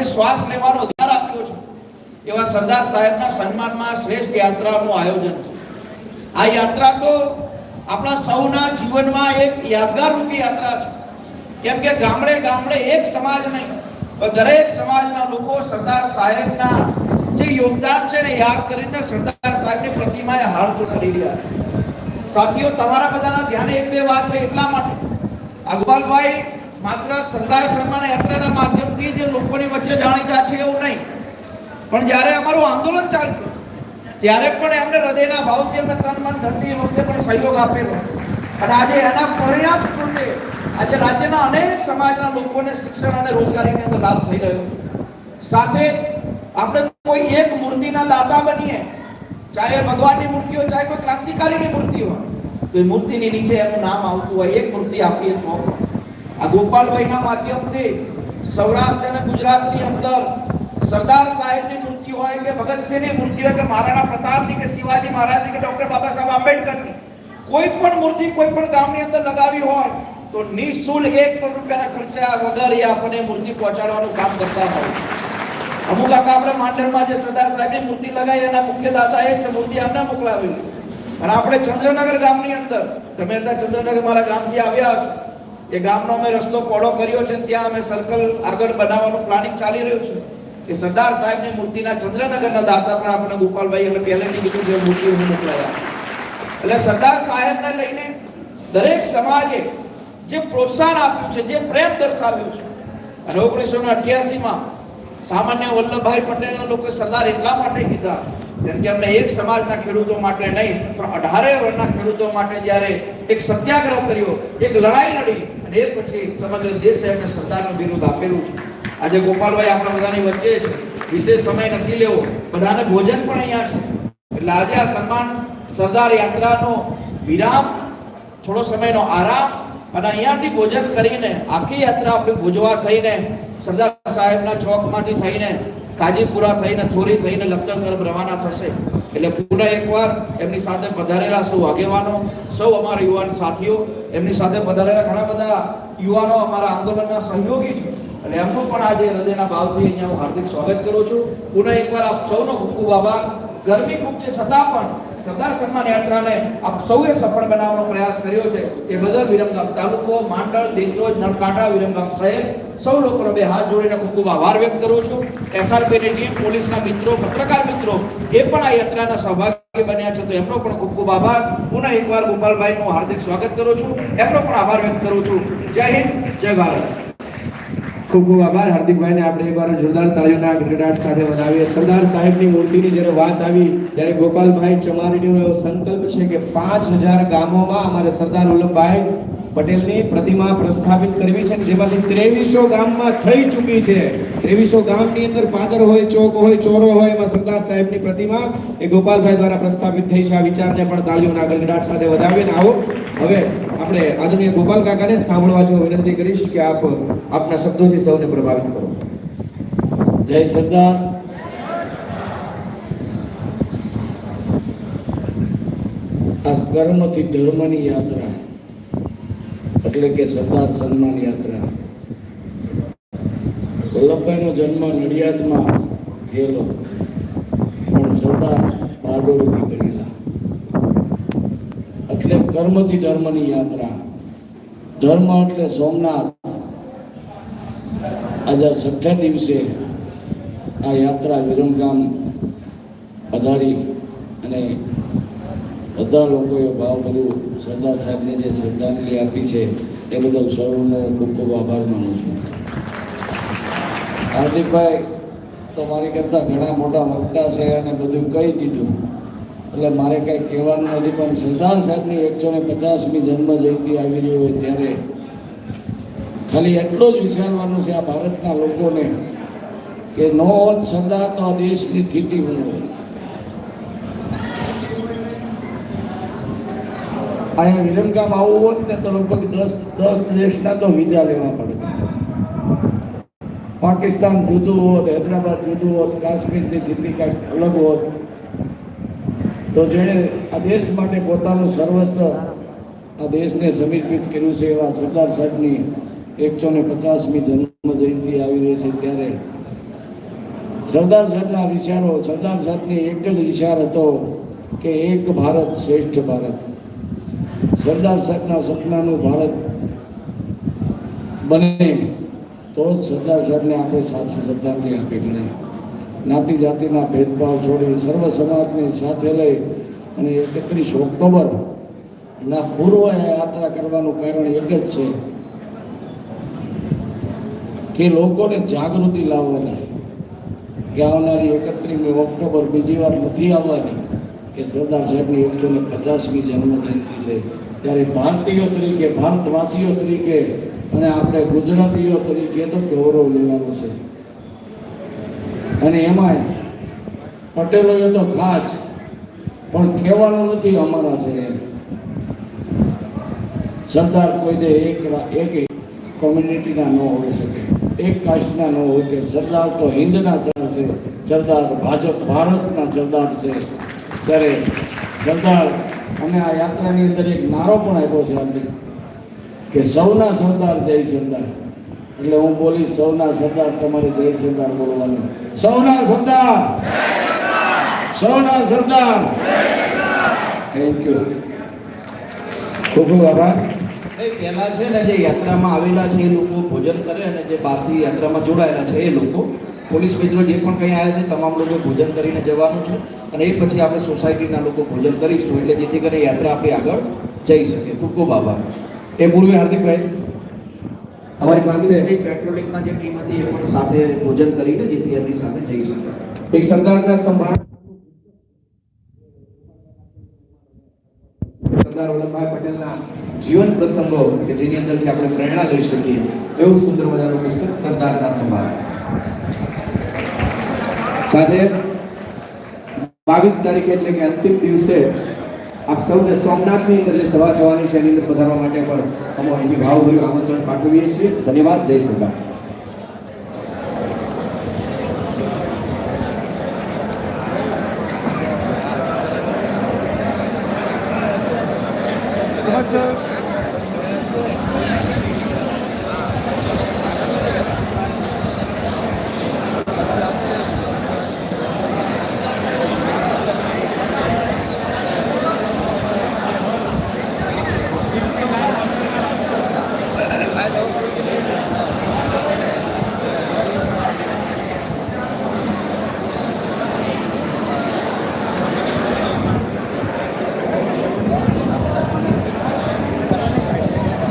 જે શ્વાસ લેવાનો અધિકાર આપ્યો છે. એવા સરદાર સાહેબના સન્માનમાં શ્રેષ્ઠ યાત્રાનું આયોજન છે. આ યાત્રા તો આપણા સૌના જીવનમાં એક યાદગાર રૂપી યાત્રા છે. કેમ કે ગામડે ગામડે એક સમાજ નહીં, પણ દરેક સમાજના લોકો સરદાર સાહેબના જે યોગદાન છે ને યાદ કરીને સરદાર સાહેબની પ્રતિમાએ હાર તો કરી રહ્યા સાથીઓ, તમારા બધાના ધ્યાને એક બે વાત એટલા માટે. અગવાલભાઈ માત્ર સરદાર સન્માન યાત્રાના માધ્યમથી જે લોકોની વચ્ચે જાણીતા છે એવું નહીં. પણ જ્યારે અમારું આંદોલન ચાલતું ત્યારે પણ એમને હૃદયના ભાવથી એમને તન મન ધરતી વખતે પણ સહયોગ આપેલો. અને આજે એના પરિણામ સ્વરૂપે આજે રાજ્યના અનેક સમાજના લોકોને શિક્ષણ અને રોજગારીને તો લાભ થઈ રહ્યો સાથે આપણે કોઈ એક મૂર્તિના દાતા બનીએ, ચાહે ભગવાનની મૂર્તિ હોય ચાહે કોઈ ક્રાંતિકારીની મૂર્તિ હોય, તો એ મૂર્તિની નીચે એનું નામ આવતું હોય, એક મૂર્તિ આપીએ તો આ ગોપાલભાઈના માધ્યમથી સૌરાષ્ટ્ર અને ગુજરાતની અંદર સરદાર સાહેબની મૂર્તિ હોય કે ભગતસિંહની મૂર્તિ હોય કે મહારાણા પ્રતાપની કે શિવાજી મહારાજની કે ડોક્ટર બાબા સાહેબ આંબેડકરની કોઈ પણ મૂર્તિ કોઈ પણ ગામની અંદર લગાવી હોય તો નિઃશુલ્ક એક પણ રૂપિયાના ખર્ચા વગર એ આપણને મૂર્તિ પહોંચાડવાનું કામ કરતા હોય અમુક આખા આપણે માંડલમાં જે સરદાર સાહેબની મૂર્તિ લગાવી એના મુખ્ય દાતા એ મૂર્તિ અમને મોકલાવી અને આપણે ચંદ્રનગર ગામની અંદર, તમે અત્યારે ચંદ્રનગર મારા ગામથી આવ્યા હશો એ ગામનો અમે રસ્તો પહોળો કર્યો છે ત્યાં અમે સર્કલ આગળ બનાવવાનું પ્લાનિંગ ચાલી રહ્યું છે. એ સરદાર સાહેબની મૂર્તિના ચંદ્રનગરના દાતા પણ આપણે ગોપાલભાઈ એટલે પહેલેથી કીધું છે મૂર્તિ મોકલાયા. એટલે સરદાર સાહેબને લઈને દરેક સમાજે જે પ્રોત્સાહન આપ્યું છે, જે પ્રેમ દર્શાવ્યો છે, અને ઓગણીસો ને અઠ્યાસીમાં સામાન્ય વલ્લભભાઈ પટેલના લોકો સરદાર એટલા માટે કીધા, કેમ કે અમને એક સમાજના ખેડૂતો માટે નહીં, પણ અઢારે વર્ષના ખેડૂતો માટે જ્યારે એક સત્યાગ્રહ કર્યો, એક લડાઈ લડી અને એ પછી સમગ્ર દેશે એમને સરદારનું બિરુદ આપેલું છે. આજે ગોપાલભાઈ આપણા બધાની વચ્ચે છે. વિશેષ સમય નથી લેવો. બધાને ભોજન પણ અહીંયા છે. એટલે આજે આ સન્માન સરદાર યાત્રાનો વિરામ, થોડો સમયનો આરામ અને અહીંયાથી ભોજન કરીને આખી યાત્રા આપણે ભોજવા થઈને સરદાર સાહેબના ચોકમાંથી થઈને કાજીપુરા થઈને થોરી થઈને લખતર તરફ રવાના થશે. એટલે પુનઃ એકવાર એમની સાથે પધારેલા સૌ આગેવાનો, સૌ અમારા યુવાન સાથીઓ, એમની સાથે પધારેલા ઘણા બધા યુવાનો અમારા આંદોલનના સહયોગી છે. અને એમનું પણ આજે હૃદયના ભાવથી અહીંયા હું હાર્દિક સ્વાગત કરું છું. પુનઃ એકવાર આપ સૌનો ખૂબ ખૂબ આભાર. ગરમી ખૂબ છે, છતાં પણ સરદાર સન્માન યાત્રાને આપ સૌએ સફળ બનાવવાનો પ્રયાસ કર્યો છે એ બદલ વિરમગામ તાલુકો માંડળ દેત્રોજ નળકાંઠા, વિરમગામ શહેર, સૌ લોકોનો બે હાથ જોડીને ખૂબ ખૂબ આભાર વ્યક્ત કરું છું. એસઆરપીની ટીમ, પોલીસના મિત્રો, પત્રકાર મિત્રો એ પણ આ યાત્રાના સહભાગી બન્યા છે તો એમનો પણ ખૂબ ખૂબ આભાર. પુનઃ એકવાર ગોપાલભાઈનું હાર્દિક સ્વાગત કરું છું. એમનો પણ આભાર વ્યક્ત કરું છું. જય હિન્દ, જય ભારત. ખૂબ ખૂબ આભાર. હાર્દિકભાઈને આપણે એકવાર જોરદાર તાળીઓના ગડગડાટ સાથે વધાવીએ. સરદાર સાહેબની મૂર્તિની જ્યારે વાત આવી, ત્યારે ગોપાલભાઈ ચમારીનો એવો સંકલ્પ છે કે પાંચ હજાર ગામોમાં અમારે સરદાર વલ્લભભાઈ પટેલની પ્રતિમા પ્રસ્થાપિત કરવી છે જેમાંથી ત્રેવીસો ગામમાં થઈ ચૂકી છે. ત્રેવીસો ગામની અંદર પાદર હોય, ચોક હોય, ચોરો હોય, એમાં સરદાર સાહેબની પ્રતિમા એ ગોપાલભાઈ દ્વારા પ્રસ્થાપિત થઈ છે. આ વિચારને પણ તાળીઓના ગડગડાટ સાથે વધાવીને આવો. હવે આપણે આદરણીય ગોપાલ કાકાને સાંભળવા જો વિનંતી કરીશ કે આપ આપના શબ્દોથી સૌને પ્રભાવિત કરો. જય સરદાર. આ કર્મથી ધર્મની યાત્રા. એટલે કે સરદાર સન્માન યાત્રા. વલ્લભભાઈનો જન્મ નડિયાદમાં થયેલો. પણ સરદાર બારડોલીથી કરેલા એટલે કર્મથી ધર્મની યાત્રા. ધર્મ એટલે સોમનાથ. આજે છઠ્ઠા દિવસે આ યાત્રા વિરમગામ પધારી અને બધા લોકોએ ભાવભર્યું સરદાર સાહેબને જે શ્રદ્ધાંજલિ આપી છે, એ બદલ સૌનો ખૂબ ખૂબ આભાર માનું છું. હાર્દિકભાઈ તો મારી કરતાં ઘણા મોટા વક્તા છે અને બધું કહી દીધું. એટલે મારે કંઈ કહેવાનું નથી, પણ સરદાર સાહેબની એકસો ને પચાસમી જન્મ જયંતિ આવી રહી હોય ત્યારે ખાલી એટલો જ વિચારવાનું છે આ ભારતના લોકોને કે નો હોત સરદાર તો આ દેશની સ્થિતિ હું અહીંયા વિરમગામ આવવું હોત ને તો લગભગ દસ દસ દેશના તો વિઝા લેવા પડે. પાકિસ્તાન જુદું હોત, હૈદરાબાદ જુદું હોત, કાશ્મીરની જિંદગી કાંઈક અલગ હોત. તો જેણે આ દેશ માટે પોતાનું સર્વસ્વ આ દેશને સમર્પિત કર્યું છે એવા સરદાર સાહેબની એકસો ને પચાસમી જન્મ જયંતિ આવી રહી છે ત્યારે. સરદાર સાહેબના વિચારો, સરદાર સાહેબની એક જ વિચાર હતો કે એક ભારત શ્રેષ્ઠ ભારત. સરદાર સાહેબના સપનાનું ભારત બને તો જ સરદાર સાહેબને આપણે સાચી શ્રદ્ધાંજલિ આપી ગણે જ્ઞાતિ જાતિના ભેદભાવ છોડી સર્વ સમાજને સાથે લઈ અને એકત્રીસ ઓક્ટોબર ના પૂર્વ યાત્રા કરવાનું કારણ એક જ છે કે લોકોને જાગૃતિ લાવવાની. કે આવનારી એકત્રીસમી ઓક્ટોબર બીજી વાર નથી આવવાની કે સરદાર સાહેબની એકસો ને પચાસમી જન્મજયંતિ છે. ત્યારે ભારતીયો તરીકે, ભારતવાસીઓ તરીકે અને આપણે ગુજરાતીઓ તરીકે તો ગૌરવ લેવાનું છે. અને એમાંય પટેલોએ તો ખાસ, પણ કહેવાનું નથી અમારા છે સરદાર કોઈ દે એક એક કોમ્યુનિટીના ન હોઈ શકે, એક કાસ્ટના ન હોય કે સરદાર તો હિન્દના સરદાર છે, સરદાર ભાજપ, ભારતના સરદાર છે. ત્યારે સરદાર અમે આ યાત્રાની અંદર એક નારો પણ આપ્યો છે આપણે કે સૌના સરદાર જય સરદાર. એટલે હું બોલીશ, સૌના સરદાર તમારે જય સરદાર બોલવાનું. સૌના સરદાર! સૌના સરદાર! થેન્ક યુ ખૂબ ખૂબ આભાર. પહેલા છે ને, જે યાત્રામાં આવેલા છે એ લોકો ભોજન કરે અને જે બહારથી યાત્રામાં જોડાયેલા છે એ લોકો પોલીસ મિત્રો જે પણ કંઈ આવ્યા છે તમામ લોકો ભોજન કરીને જવાનું છે અને એ પછી આપણે સોસાયટીના લોકો ભોજન કરીશું એટલે જેથી કરીને યાત્રા આપણી આગળ જઈ શકે. ખૂબ ખૂબ આભાર. એ પૂર્વે હાર્દિકભાઈ. અમારી પાસે પેટ્રોલિંગના જે ટીમ હતી એ પણ સાથે ભોજન કરીને જેથી એમની સાથે જઈ શકે. એક સરદારના સંભાળ સરદાર વલ્લભભાઈ પટેલના જીવન પ્રસંગો કે જેની અંદરથી આપણે પ્રેરણા લઈ શકીએ એવું સુંદર મજાનું પુસ્તક સરદારના સંભાળ. સાથે બાવીસ તારીખે એટલે કે અંતિમ દિવસે આપ સૌને સોમનાથની અંદર જે સભા થવાની છે, એની અંદર પધારવા માટે પણ અમે અહીંથી ભાવભર્યું આમંત્રણ પાઠવીએ છીએ. ધન્યવાદ. જય સરદાર